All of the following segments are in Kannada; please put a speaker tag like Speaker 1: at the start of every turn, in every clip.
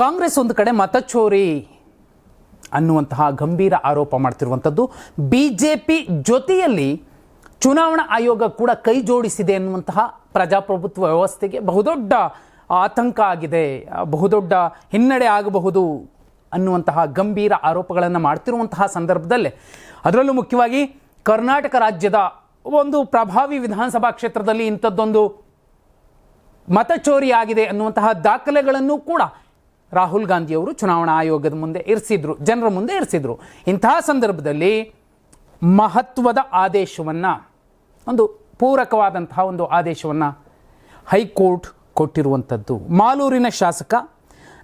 Speaker 1: ಕಾಂಗ್ರೆಸ್ ಒಂದು ಕಡೆ ಮತಚೋರಿ ಅನ್ನುವಂತಹ ಗಂಭೀರ ಆರೋಪ ಮಾಡ್ತಿರುವಂಥದ್ದು. ಬಿ ಜೆ ಪಿ ಜೊತೆಯಲ್ಲಿ ಚುನಾವಣಾ ಆಯೋಗ ಕೂಡ ಕೈ ಜೋಡಿಸಿದೆ ಅನ್ನುವಂತಹ ಪ್ರಜಾಪ್ರಭುತ್ವ ವ್ಯವಸ್ಥೆಗೆ ಬಹುದೊಡ್ಡ ಆತಂಕ ಆಗಿದೆ. ಬಹುದೊಡ್ಡ ಹಿನ್ನಡೆ ಆಗಬಹುದು ಅನ್ನುವಂತಹ ಗಂಭೀರ ಆರೋಪಗಳನ್ನು ಮಾಡ್ತಿರುವಂತಹ ಸಂದರ್ಭದಲ್ಲೇ. ಅದರಲ್ಲೂ ಮುಖ್ಯವಾಗಿ ಕರ್ನಾಟಕ ರಾಜ್ಯದ ಒಂದು ಪ್ರಭಾವಿ ವಿಧಾನಸಭಾ ಕ್ಷೇತ್ರದಲ್ಲಿ ಇಂಥದ್ದೊಂದು ಮತಚೋರಿ ಆಗಿದೆ ಅನ್ನುವಂತಹ ದಾಖಲೆಗಳನ್ನು ಕೂಡ ರಾಹುಲ್ ಗಾಂಧಿಯವರು ಚುನಾವಣಾ ಆಯೋಗದ ಮುಂದೆ ಇರಿಸಿದ್ರು, ಜನರ ಮುಂದೆ ಇರಿಸಿದ್ರು. ಇಂತಹ ಸಂದರ್ಭದಲ್ಲಿ ಮಹತ್ವದ ಆದೇಶವನ್ನು, ಒಂದು ಪೂರಕವಾದಂತಹ ಒಂದು ಆದೇಶವನ್ನು ಹೈಕೋರ್ಟ್ ಕೊಟ್ಟಿರುವಂಥದ್ದು. ಮಾಲೂರಿನ ಶಾಸಕ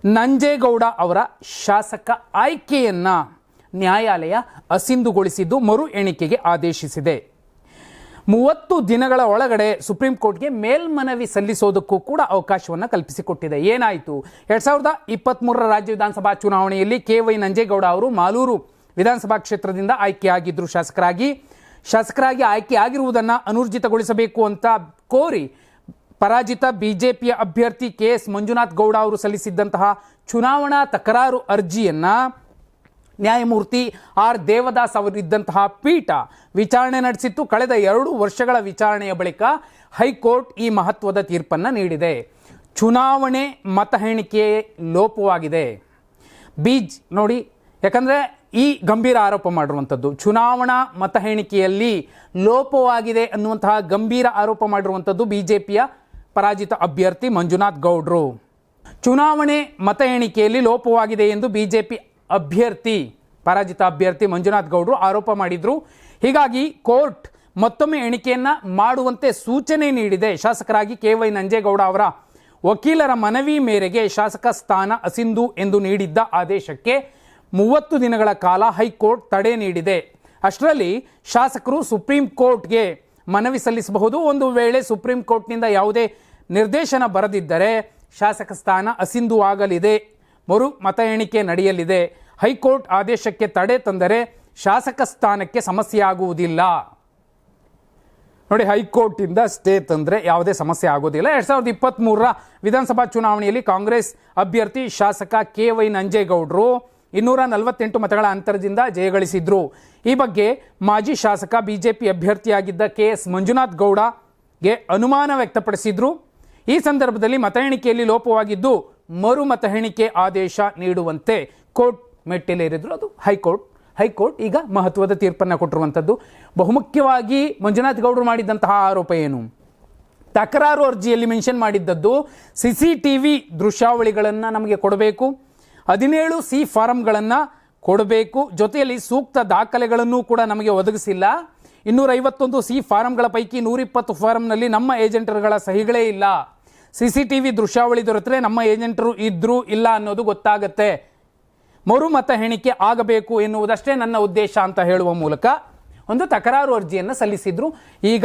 Speaker 1: ನಂಜೇಗೌಡ ಅವರ ಶಾಸಕ ಆಯ್ಕೆಯನ್ನು ನ್ಯಾಯಾಲಯ ಅಸಿಂಧುಗೊಳಿಸಿದ್ದು ಮರು ಎಣಿಕೆಗೆ ಆದೇಶಿಸಿದೆ. ಮೂವತ್ತು ದಿನಗಳ ಒಳಗಡೆ ಸುಪ್ರೀಂ ಕೋರ್ಟ್ಗೆ ಮೇಲ್ಮನವಿ ಸಲ್ಲಿಸೋದಕ್ಕೂ ಕೂಡ ಅವಕಾಶವನ್ನು ಕಲ್ಪಿಸಿಕೊಟ್ಟಿದೆ. ಏನಾಯಿತು? ಎರಡ್ ಸಾವಿರದ ಇಪ್ಪತ್ತ್ಮೂರರ ರಾಜ್ಯ ವಿಧಾನಸಭಾ ಚುನಾವಣೆಯಲ್ಲಿ ಕೆ ವೈ ನಂಜೇಗೌಡ ಅವರು ಮಾಲೂರು ವಿಧಾನಸಭಾ ಕ್ಷೇತ್ರದಿಂದ ಆಯ್ಕೆಯಾಗಿದ್ದರು ಶಾಸಕರಾಗಿ ಶಾಸಕರಾಗಿ ಆಯ್ಕೆಯಾಗಿರುವುದನ್ನು ಅನೂರ್ಜಿತಗೊಳಿಸಬೇಕು ಅಂತ ಕೋರಿ ಪರಾಜಿತ ಬಿಜೆಪಿಯ ಅಭ್ಯರ್ಥಿ ಕೆ ಎಸ್ ಮಂಜುನಾಥ್ ಗೌಡ ಅವರು ಸಲ್ಲಿಸಿದ್ದಂತಹ ಚುನಾವಣಾ ತಕರಾರು ಅರ್ಜಿಯನ್ನು ನ್ಯಾಯಮೂರ್ತಿ ಆರ್ ದೇವದಾಸ್ ಅವರಿದ್ದಂತಹ ಪೀಠ ವಿಚಾರಣೆ ನಡೆಸಿತ್ತು. ಕಳೆದ ಎರಡು ವರ್ಷಗಳ ವಿಚಾರಣೆಯ ಬಳಿಕ ಹೈಕೋರ್ಟ್ ಈ ಮಹತ್ವದ ತೀರ್ಪನ್ನು ನೀಡಿದೆ. ಚುನಾವಣೆ ಮತ ಎಣಿಕೆ ಲೋಪವಾಗಿದೆ. ಬೀಜ್ ನೋಡಿ, ಯಾಕಂದರೆ ಈ ಗಂಭೀರ ಆರೋಪ ಮಾಡಿರುವಂಥದ್ದು. ಚುನಾವಣಾ ಮತ ಎಣಿಕೆಯಲ್ಲಿ ಲೋಪವಾಗಿದೆ ಅನ್ನುವಂತಹ ಗಂಭೀರ ಆರೋಪ ಮಾಡಿರುವಂಥದ್ದು ಬಿ ಜೆ ಪಿಯ ಪರಾಜಿತ ಅಭ್ಯರ್ಥಿ ಮಂಜುನಾಥ್ ಗೌಡ್ರು. ಚುನಾವಣೆ ಮತ ಎಣಿಕೆಯಲ್ಲಿ ಲೋಪವಾಗಿದೆ ಎಂದು ಬಿಜೆಪಿ ಅಭ್ಯರ್ಥಿ, ಪರಾಜಿತ ಅಭ್ಯರ್ಥಿ ಮಂಜುನಾಥ್ ಗೌಡ್ರು ಆರೋಪ ಮಾಡಿದ್ರು. ಹೀಗಾಗಿ ಕೋರ್ಟ್ ಮತ್ತೊಮ್ಮೆ ಎಣಿಕೆಯನ್ನ ಮಾಡುವಂತೆ ಸೂಚನೆ ನೀಡಿದೆ. ಶಾಸಕರಾಗಿ ಕೆ ವೈ ನಂಜೇಗೌಡ ಅವರ ವಕೀಲರ ಮನವಿ ಮೇರೆಗೆ ಶಾಸಕ ಸ್ಥಾನ ಅಸಿಂಧು ಎಂದು ನೀಡಿದ್ದ ಆದೇಶಕ್ಕೆ ಮೂವತ್ತು ದಿನಗಳ ಕಾಲ ಹೈಕೋರ್ಟ್ ತಡೆ ನೀಡಿದೆ. ಅಷ್ಟರಲ್ಲಿ ಶಾಸಕರು ಸುಪ್ರೀಂ ಕೋರ್ಟ್ಗೆ ಮನವಿ ಸಲ್ಲಿಸಬಹುದು. ಒಂದು ವೇಳೆ ಸುಪ್ರೀಂ ಕೋರ್ಟ್ನಿಂದ ಯಾವುದೇ ನಿರ್ದೇಶನ ಬರದಿದ್ದರೆ ಶಾಸಕ ಸ್ಥಾನ ಅಸಿಂಧು ಆಗಲಿದೆ. ಮರು ಮತ ಎಣಿಕೆ ನಡೆಯಲಿದೆ. ಹೈಕೋರ್ಟ್ ಆದೇಶಕ್ಕೆ ತಡೆ ತಂದರೆ ಶಾಸಕ ಸ್ಥಾನಕ್ಕೆ ಸಮಸ್ಯೆ ಆಗುವುದಿಲ್ಲ ನೋಡಿ, ಹೈಕೋರ್ಟಿಂದ ಸ್ಟೇ ತಂದರೆ ಯಾವುದೇ ಸಮಸ್ಯೆ ಆಗೋದಿಲ್ಲ ಎರಡ್ ಸಾವಿರದ ಇಪ್ಪತ್ತ್ಮೂರರ ವಿಧಾನಸಭಾ ಚುನಾವಣೆಯಲ್ಲಿ ಕಾಂಗ್ರೆಸ್ ಅಭ್ಯರ್ಥಿ ಶಾಸಕ ಕೆ ವೈ ನಂಜೇಗೌಡರು ಇನ್ನೂರ ನಲವತ್ತೆಂಟು ಮತಗಳ ಅಂತರದಿಂದ ಜಯಗಳಿಸಿದ್ರು. ಈ ಬಗ್ಗೆ ಮಾಜಿ ಶಾಸಕ ಬಿಜೆಪಿ ಅಭ್ಯರ್ಥಿಯಾಗಿದ್ದ ಕೆ ಎಸ್ ಮಂಜುನಾಥ್ ಗೌಡಗೆ ಅನುಮಾನ ವ್ಯಕ್ತಪಡಿಸಿದ್ರು. ಈ ಸಂದರ್ಭದಲ್ಲಿ ಮತ ಎಣಿಕೆಯಲ್ಲಿ ಲೋಪವಾಗಿದ್ದು ಮರು ಮತ ಎಣಿಕೆ ಆದೇಶ ನೀಡುವಂತೆ ಕೋರ್ಟ್ ಮೆಟ್ಟಿಲೇರಿದ್ರು ಅದು ಹೈಕೋರ್ಟ್. ಹೈಕೋರ್ಟ್ ಈಗ ಮಹತ್ವದ ತೀರ್ಪನ್ನು ಕೊಟ್ಟಿರುವಂಥದ್ದು. ಬಹುಮುಖ್ಯವಾಗಿ ಮಂಜುನಾಥ್ ಗೌಡರು ಮಾಡಿದಂತಹ ಆರೋಪ ಏನು? ತಕರಾರು ಅರ್ಜಿಯಲ್ಲಿ ಮೆನ್ಷನ್ ಮಾಡಿದ್ದದ್ದು ಸಿ ಸಿ ಟಿ ವಿ ದೃಶ್ಯಾವಳಿಗಳನ್ನು ನಮಗೆ ಕೊಡಬೇಕು, ಹದಿನೇಳು ಸಿ ಫಾರಂಗಳನ್ನು ಕೊಡಬೇಕು, ಜೊತೆಯಲ್ಲಿ ಸೂಕ್ತ ದಾಖಲೆಗಳನ್ನು ಕೂಡ ನಮಗೆ ಒದಗಿಸಿಲ್ಲ. ಇನ್ನೂರೈವತ್ತೊಂದು ಸಿ ಫಾರಂಗಳ ಪೈಕಿ ನೂರಿಪ್ಪತ್ತು ಫಾರಂನಲ್ಲಿ ನಮ್ಮ ಏಜೆಂಟರುಗಳ ಸಹಿಗಳೇ ಇಲ್ಲ. ಸಿ ಸಿ ಟಿ ವಿ ದೃಶ್ಯಾವಳಿ ದೊರೆತರೆ ನಮ್ಮ ಏಜೆಂಟರು ಇದ್ದರು ಇಲ್ಲ ಅನ್ನೋದು ಗೊತ್ತಾಗತ್ತೆ. ಮರು ಮತ ಎಣಿಕೆ ಆಗಬೇಕು ಎನ್ನುವುದಷ್ಟೇ ನನ್ನ ಉದ್ದೇಶ ಅಂತ ಹೇಳುವ ಮೂಲಕ ಒಂದು ತಕರಾರು ಅರ್ಜಿಯನ್ನು ಸಲ್ಲಿಸಿದ್ರು. ಈಗ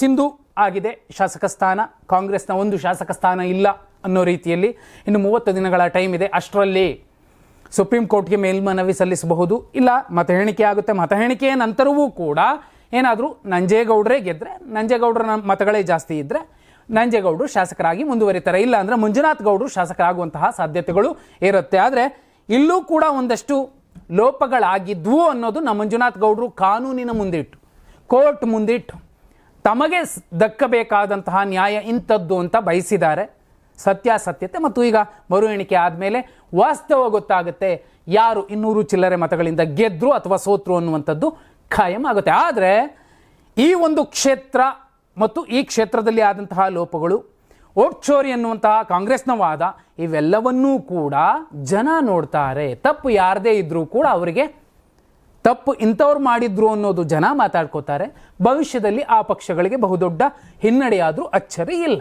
Speaker 1: ಸಿಂಧು ಆಗಿದೆ. ಶಾಸಕ ಸ್ಥಾನ, ಕಾಂಗ್ರೆಸ್ನ ಒಂದು ಶಾಸಕ ಸ್ಥಾನ ಇಲ್ಲ ಅನ್ನೋ ರೀತಿಯಲ್ಲಿ ಇನ್ನು ಮೂವತ್ತು ದಿನಗಳ ಟೈಮ್ ಇದೆ. ಅಷ್ಟರಲ್ಲಿ ಸುಪ್ರೀಂ ಕೋರ್ಟ್ಗೆ ಮೇಲ್ಮನವಿ ಸಲ್ಲಿಸಬಹುದು. ಇಲ್ಲ, ಮತ ಎಣಿಕೆ ಆಗುತ್ತೆ. ಮತ ಎಣಿಕೆಯ ನಂತರವೂ ಕೂಡ ಏನಾದರೂ ನಂಜೇಗೌಡರೇ ಗೆದ್ದರೆ ನಂಜೇಗೌಡರ ಮತಗಳೇ ಜಾಸ್ತಿ ಇದ್ದರೆ ನಂಜೇಗೌಡರು ಶಾಸಕರಾಗಿ ಮುಂದುವರಿತಾರೆ. ಇಲ್ಲ ಅಂದರೆ ಮಂಜುನಾಥ್ ಗೌಡರು ಶಾಸಕರಾಗುವಂತಹ ಸಾಧ್ಯತೆಗಳು ಇರುತ್ತೆ ಆದರೆ ಇಲ್ಲೂ ಕೂಡ ಒಂದಷ್ಟು ಲೋಪಗಳಾಗಿದ್ವು ಅನ್ನೋದು ನಮ್ಮ ಮಂಜುನಾಥ್ ಗೌಡರು ಕಾನೂನಿನ ಮುಂದಿಟ್ಟು, ಕೋರ್ಟ್ ಮುಂದಿಟ್ಟು, ತಮಗೆ ದಕ್ಕಬೇಕಾದಂತಹ ನ್ಯಾಯ ಇಂಥದ್ದು ಅಂತ ಬಯಸಿದ್ದಾರೆ. ಸತ್ಯಾಸತ್ಯತೆ ಮತ್ತು ಈಗ ಮರು ಎಣಿಕೆ ಆದಮೇಲೆ ವಾಸ್ತವ ಗೊತ್ತಾಗುತ್ತೆ ಯಾರು ಇನ್ನೂರು ಚಿಲ್ಲರೆ ಮತಗಳಿಂದ ಗೆದ್ರು ಅಥವಾ ಸೋತ್ರು ಅನ್ನುವಂಥದ್ದು ಖಾಯಂ ಆಗುತ್ತೆ. ಆದರೆ ಈ ಒಂದು ಕ್ಷೇತ್ರ ಮತ್ತು ಈ ಕ್ಷೇತ್ರದಲ್ಲಿ ಆದಂತಹ ಲೋಪಗಳು ಓಟ್ ಚೋರಿ ಅನ್ನುವಂತಹ ಕಾಂಗ್ರೆಸ್ನ ವಾದ ಇವೆಲ್ಲವನ್ನೂ ಕೂಡ ಜನ ನೋಡ್ತಾರೆ. ತಪ್ಪು ಯಾರದೇ ಇದ್ರೂ ಕೂಡ ಅವರಿಗೆ ತಪ್ಪು ಇಂಥವ್ರು ಮಾಡಿದ್ರು ಅನ್ನೋದು ಜನ ಮಾತಾಡ್ಕೋತಾರೆ. ಭವಿಷ್ಯದಲ್ಲಿ ಆ ಪಕ್ಷಗಳಿಗೆ ಬಹುದೊಡ್ಡ ಹಿನ್ನಡೆಯಾದರೂ ಅಚ್ಚರಿ ಇಲ್ಲ.